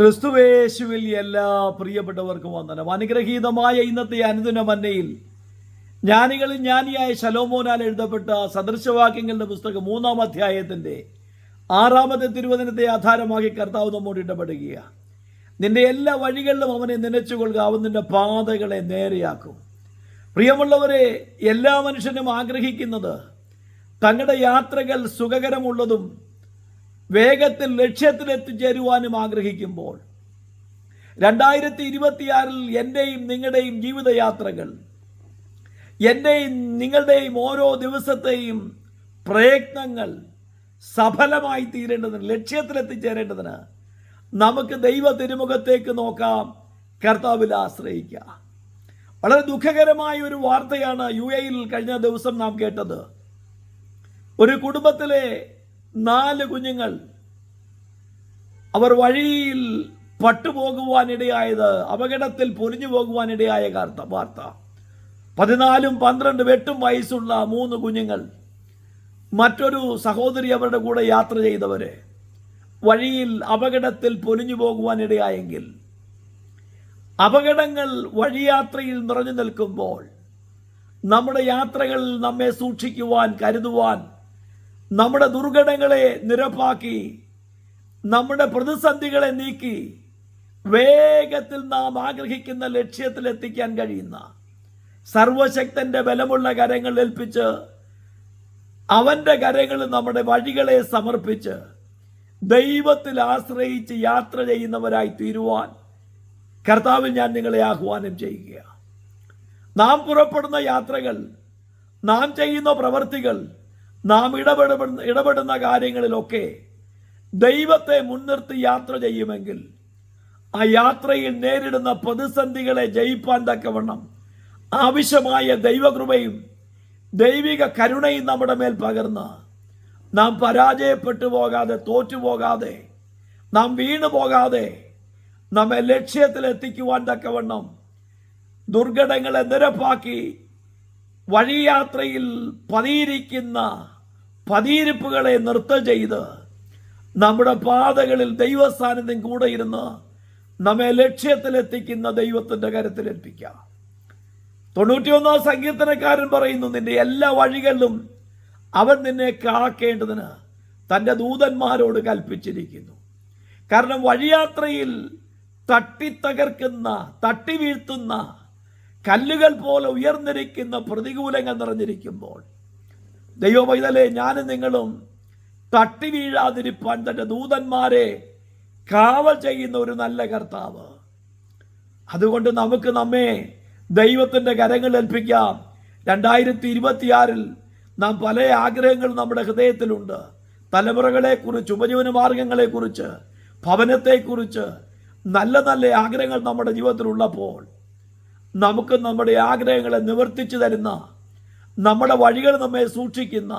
ക്രിസ്തുവേശുവിൽ എല്ലാ പ്രിയപ്പെട്ടവർക്കും വന്ദനം. അനുഗ്രഹീതമായ ഇന്നത്തെ അനുദിന മന്നയിൽ ജ്ഞാനികളിൽ ജ്ഞാനിയായ ശലോമോനാൽ എഴുതപ്പെട്ട സദൃശവാക്യങ്ങളുടെ പുസ്തകം മൂന്നാം അധ്യായത്തിന്റെ ആറാമത്തെ തിരുവചനത്തെ ആധാരമാക്കി കർത്താവ് നമ്മോട് ഇടപെടുകയാണ്. നിന്റെ എല്ലാ വഴികളിലും അവനെ നനച്ചുകൊള്ളുക അവൻ നിന്റെ പാതകളെ നേരെയാക്കും. പ്രിയമുള്ളവരെ എല്ലാ മനുഷ്യനും ആഗ്രഹിക്കുന്നത് തങ്ങളുടെ യാത്രകൾ സുഖകരമുള്ളതും വേഗത്തിൽ ലക്ഷ്യത്തിലെത്തിച്ചേരുവാനും ആഗ്രഹിക്കുമ്പോൾ രണ്ടായിരത്തി ഇരുപത്തിയാറിൽ എന്റെയും നിങ്ങളുടെയും ജീവിതയാത്രകൾ എന്റെയും നിങ്ങളുടെയും ഓരോ ദിവസത്തെയും പ്രയത്നങ്ങൾ സഫലമായി തീരേണ്ടതിന് ലക്ഷ്യത്തിലെത്തിച്ചേരേണ്ടതിന് നമുക്ക് ദൈവ തിരുമുഖത്തേക്ക് നോക്കാം കർത്താവിൽ ആശ്രയിക്കാം. വളരെ ദുഃഖകരമായ ഒരു വാർത്തയാണ് യു എയിൽ കഴിഞ്ഞ ദിവസം നാം കേട്ടത്. ഒരു കുടുംബത്തിലെ നാല് കുഞ്ഞുങ്ങൾ. അവർ വഴിയിൽ പട്ടുപോകുവാനിടയായത് അപകടത്തിൽ പൊരിഞ്ഞു പോകുവാനിടയായ കാർത്ത വാർത്ത. പതിനാലും പന്ത്രണ്ടും എട്ടും വയസ്സുള്ള മൂന്ന് കുഞ്ഞുങ്ങൾ. മറ്റൊരു സഹോദരി അവരുടെ കൂടെ യാത്ര ചെയ്തവരെ. വഴിയിൽ അപകടത്തിൽ പൊലിഞ്ഞു പോകുവാനിടയായെങ്കിൽ അപകടങ്ങൾ വഴിയാത്രയിൽ നിറഞ്ഞു നിൽക്കുമ്പോൾ നമ്മുടെ യാത്രകളിൽ നമ്മെ സൂക്ഷിക്കുവാൻ കരുതുവാൻ നമ്മുടെ ദുർഘടങ്ങളെ നിരപ്പാക്കി നമ്മുടെ പ്രതിസന്ധികളെ നീക്കി വേഗത്തിൽ നാം ആഗ്രഹിക്കുന്ന ലക്ഷ്യത്തിൽ എത്തിക്കാൻ കഴിയുന്ന സർവശക്തന്റെ ബലമുള്ള കരങ്ങൾ ഏൽപ്പിച്ച് അവന്റെ കരങ്ങളിൽ നമ്മുടെ വഴികളെ സമർപ്പിച്ച് ദൈവത്തിൽ ആശ്രയിച്ച് യാത്ര ചെയ്യുന്നവരായി തീരുവാൻ കർത്താവിൽ ഞാൻ നിങ്ങളെ ആഹ്വാനം ചെയ്യുക നാം പുറപ്പെടുന്ന യാത്രകൾ നാം ചെയ്യുന്ന പ്രവർത്തികൾ നാം ഇടപെടുന്ന ഇടപെടുന്ന കാര്യങ്ങളിലൊക്കെ ദൈവത്തെ മുൻനിർത്തി യാത്ര ചെയ്യുമെങ്കിൽ ആ യാത്രയിൽ നേരിടുന്ന പ്രതിസന്ധികളെ ജയിപ്പാൻ തക്കവണ്ണം ആവശ്യമായ ദൈവകൃപയും ദൈവിക കരുണയും നമ്മുടെ മേൽ പകർന്ന് നാം പരാജയപ്പെട്ടു പോകാതെ തോറ്റുപോകാതെ നാം വീണു പോകാതെ നമ്മെ ലക്ഷ്യത്തിലെത്തിക്കുവാൻ തക്കവണ്ണം ദുർഘടങ്ങളെ നിരപ്പാക്കി വഴിയാത്രയിൽ പതിയിരിക്കുന്ന പതിയിരിപ്പുകളെ നൃത്തം ചെയ്ത് നമ്മുടെ പാതകളിൽ ദൈവസാന്നിധ്യം കൂടെ ഇരുന്ന് നമ്മെ ലക്ഷ്യത്തിലെത്തിക്കുന്ന ദൈവത്തിന്റെ കരത്തിലേൽപ്പിക്കാം തൊണ്ണൂറ്റിയൊന്നാം സങ്കീർത്തനക്കാരൻ പറയുന്നു നിന്റെ എല്ലാ വഴികളിലും അവൻ നിന്നെ കാക്കേണ്ടതിന് തന്റെ ദൂതന്മാരോട് കൽപ്പിച്ചിരിക്കുന്നു. കാരണം വഴിയാത്രയിൽ തട്ടിത്തകർക്കുന്ന തട്ടി വീഴ്ത്തുന്ന കല്ലുകൾ പോലെ ഉയർന്നിരിക്കുന്ന പ്രതികൂലങ്ങൾ നിറഞ്ഞിരിക്കുമ്പോൾ ദൈവമൈതലെ ഞാനും നിങ്ങളും തട്ടി വീഴാതിരിപ്പാൻ തന്റെ ദൂതന്മാരെ കാവൽ ചെയ്യുന്ന ഒരു നല്ല കർത്താവ്. അതുകൊണ്ട് നമുക്ക് നമ്മെ ദൈവത്തിന്റെ കരങ്ങൾ ഏൽപ്പിക്കാം. രണ്ടായിരത്തി ഇരുപത്തിയാറിൽ നാം പല ആഗ്രഹങ്ങളും നമ്മുടെ ഹൃദയത്തിലുണ്ട്. തലമുറകളെക്കുറിച്ച് ഉപജീവന മാർഗങ്ങളെക്കുറിച്ച് ഭവനത്തെക്കുറിച്ച് നല്ല നല്ല ആഗ്രഹങ്ങൾ നമ്മുടെ ജീവിതത്തിലുള്ളപ്പോൾ നമുക്ക് നമ്മുടെ ആഗ്രഹങ്ങളെ നിവർത്തിച്ചു തരുന്ന നമ്മുടെ വഴികൾ നമ്മെ സൂക്ഷിക്കുന്ന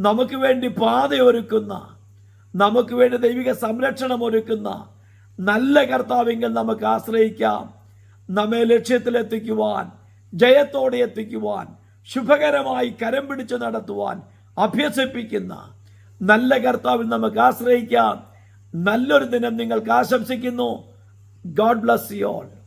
നമുക്ക് വേണ്ടി പാതയൊരുക്കുന്ന നമുക്ക് വേണ്ടി ദൈവിക സംരക്ഷണം ഒരുക്കുന്ന നല്ല കർത്താവെങ്കിൽ നമുക്ക് ആശ്രയിക്കാം. നമ്മെ ലക്ഷ്യത്തിലെത്തിക്കുവാൻ ജയത്തോടെ എത്തിക്കുവാൻ ശുഭകരമായി കരം പിടിച്ച് നടത്തുവാൻ അഭ്യസിപ്പിക്കുന്ന നല്ല കർത്താവിൽ നമുക്ക് ആശ്രയിക്കാം. നല്ലൊരു ദിനം നിങ്ങൾക്ക് ആശംസിക്കുന്നു. God bless you all